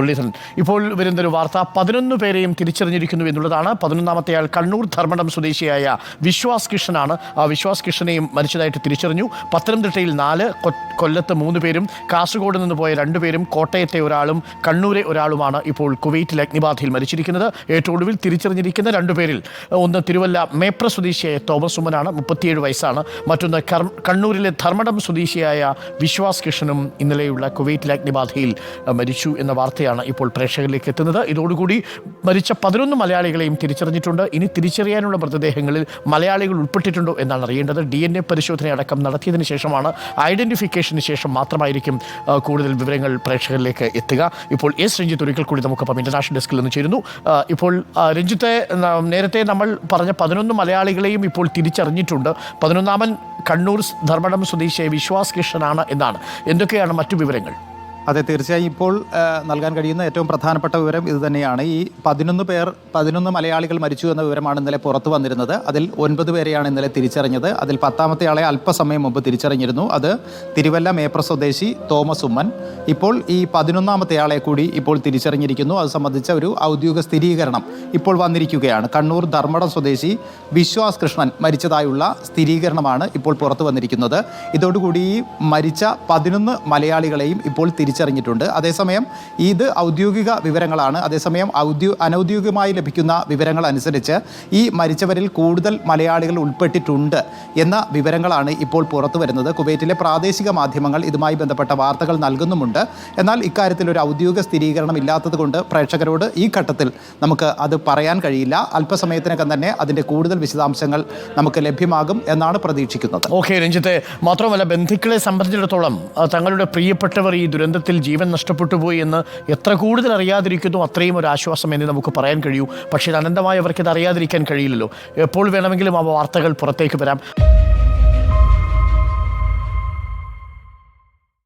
മുരളീധരൻ. ഇപ്പോൾ വരുന്നൊരു വാർത്ത പതിനൊന്ന് പേരെയും തിരിച്ചറിഞ്ഞിരിക്കുന്നു എന്നുള്ളതാണ്. പതിനൊന്നാമത്തെ ആൾ കണ്ണൂർ ധർമ്മടം സ്വദേശിയായ വിശ്വാസ് കൃഷ്ണനാണ്. ആ വിശ്വാസ് കൃഷ്ണനെയും മരിച്ചതായിട്ട് തിരിച്ചറിഞ്ഞു. പത്തനംതിട്ടയിൽ നാല് കൊല്ലത്ത് മൂന്ന് പേരും കാസർഗോഡ് നിന്ന് പോയ രണ്ടുപേരും കോട്ടയത്തെ ഒരാളും കണ്ണൂരെ ഒരാളുമാണ് ഇപ്പോൾ കുവൈറ്റിൽ അഗ്നിബാധയിൽ മരിച്ചിരിക്കുന്നത്. ഏറ്റവും ഒടുവിൽ തിരിച്ചറിഞ്ഞിരിക്കുന്ന രണ്ടുപേരിൽ ഒന്ന് തിരുവല്ല മേപ്ര സ്വദേശിയായ തോമസ് ഉമ്മനാണ് മുപ്പത്തിയേഴ് വയസ്സാണ്. മറ്റൊന്ന് കണ്ണൂരിലെ ധർമ്മടം സ്വദേശിയായ വിശ്വാസ് കൃഷ്ണനും ഇന്നലെയുള്ള കുവൈറ്റിലെ അഗ്നിബാധയിൽ മരിച്ചു എന്ന വാർത്തയാണ്. ഇപ്പോൾ പ്രേക്ഷകരിലേക്ക് എത്തുന്നത്. ഇതോടുകൂടി മരിച്ച പതിനൊന്ന് മലയാളികളെയും തിരിച്ചറിഞ്ഞിട്ടുണ്ട്. ഇനി തിരിച്ചറിയാനുള്ള മൃതദേഹങ്ങളിൽ മലയാളികൾ ഉൾപ്പെട്ടിട്ടുണ്ടോ എന്നാണ് അറിയേണ്ടത്. ഡി എൻ എ പരിശോധന അടക്കം നടത്തിയതിനു ശേഷമാണ് ഐഡന്റിഫിക്കേഷന് ശേഷം മാത്രമായിരിക്കും കൂടുതൽ വിവരങ്ങൾ പ്രേക്ഷകരിലേക്ക് എത്തുക. ഇപ്പോൾ എസ് രഞ്ജിത്ത് ഒരിക്കൽ കൂടി നമുക്കൊപ്പം ഇന്റർനാഷണൽ ഡെസ്കിൽ നിന്ന് ചേരുന്നു. ഇപ്പോൾ രഞ്ജിത്തെ നേരത്തെ നമ്മൾ പറഞ്ഞ പതിനൊന്ന് മലയാളികളെയും ഇപ്പോൾ തിരിച്ചറിഞ്ഞിട്ടുണ്ട്. പതിനൊന്നാമൻ കണ്ണൂർ ധർമ്മടം സ്വദേശിയായ വിശ്വാസ് കൃഷ്ണനാണ് എന്നാണ്. എന്തൊക്കെയാണ് മറ്റു വിവരങ്ങൾ? അതെ തീർച്ചയായും ഇപ്പോൾ നൽകാൻ കഴിയുന്ന ഏറ്റവും പ്രധാനപ്പെട്ട വിവരം ഇത് തന്നെയാണ് ഈ പതിനൊന്ന് പേർ പതിനൊന്ന് മലയാളികൾ മരിച്ചു എന്ന വിവരമാണ് ഇന്നലെ പുറത്തു വന്നിരുന്നത്. അതിൽ ഒൻപത് പേരെയാണ് ഇന്നലെ തിരിച്ചറിഞ്ഞത്. അതിൽ പത്താമത്തെ ആളെ അല്പസമയം മുമ്പ് തിരിച്ചറിഞ്ഞിരുന്നു. അത് തിരുവല്ല മേപ്ര സ്വദേശി തോമസ് ഉമ്മൻ. ഇപ്പോൾ ഈ പതിനൊന്നാമത്തെ ആളെ കൂടി ഇപ്പോൾ തിരിച്ചറിഞ്ഞിരിക്കുന്നു. അത് സംബന്ധിച്ച ഒരു ഔദ്യോഗിക സ്ഥിരീകരണം ഇപ്പോൾ വന്നിരിക്കുകയാണ്. കണ്ണൂർ ധർമ്മടം സ്വദേശി വിശ്വാസ് കൃഷ്ണൻ മരിച്ചതായുള്ള സ്ഥിരീകരണമാണ് ഇപ്പോൾ പുറത്തു വന്നിരിക്കുന്നത്. ഇതോടുകൂടി ഈ മരിച്ച പതിനൊന്ന് മലയാളികളെയും ഇപ്പോൾ തിരിച്ചറിഞ്ഞിട്ടുണ്ട്. അതേസമയം ഇത് ഔദ്യോഗിക വിവരങ്ങളാണ്. അതേസമയം ഔദ്യോ അനൗദ്യോഗികമായി ലഭിക്കുന്ന വിവരങ്ങൾ അനുസരിച്ച് ഈ മരിച്ചവരിൽ കൂടുതൽ മലയാളികൾ ഉൾപ്പെട്ടിട്ടുണ്ട് എന്ന വിവരങ്ങളാണ് ഇപ്പോൾ പുറത്തു വരുന്നത്. കുവൈറ്റിലെ പ്രാദേശിക മാധ്യമങ്ങൾ ഇതുമായി ബന്ധപ്പെട്ട വാർത്തകൾ നൽകുന്നുമുണ്ട്. എന്നാൽ ഇക്കാര്യത്തിൽ ഒരു ഔദ്യോഗിക സ്ഥിരീകരണം ഇല്ലാത്തതുകൊണ്ട് പ്രേക്ഷകരോട് ഈ ഘട്ടത്തിൽ നമുക്ക് അത് പറയാൻ കഴിയില്ല. അല്പസമയത്തിനകം തന്നെ അതിന്റെ കൂടുതൽ വിശദാംശങ്ങൾ നമുക്ക് ലഭ്യമാകും എന്നാണ് പ്രതീക്ഷിക്കുന്നത്. ഓക്കെ രഞ്ജിത്തെ. മാത്രമല്ല ബന്ധുക്കളെ സംബന്ധിച്ചിടത്തോളം തങ്ങളുടെ പ്രിയപ്പെട്ടവർ ഈ ദുരന്തത്തിൽ ജീവൻ നഷ്ടപ്പെട്ടു പോയി എന്ന് എത്ര കൂടുതൽ അറിയാതിരിക്കുന്നു അത്രയും ഒരു ആശ്വാസം എന്നെ നമുക്ക് പറയാൻ കഴിയൂ. പക്ഷേ അനന്തമായി അവർക്കിത് അറിയാതിരിക്കാൻ കഴിയില്ലല്ലോ. എപ്പോൾ വേണമെങ്കിലും ആ വാർത്തകൾ പുറത്തേക്ക് വരാം.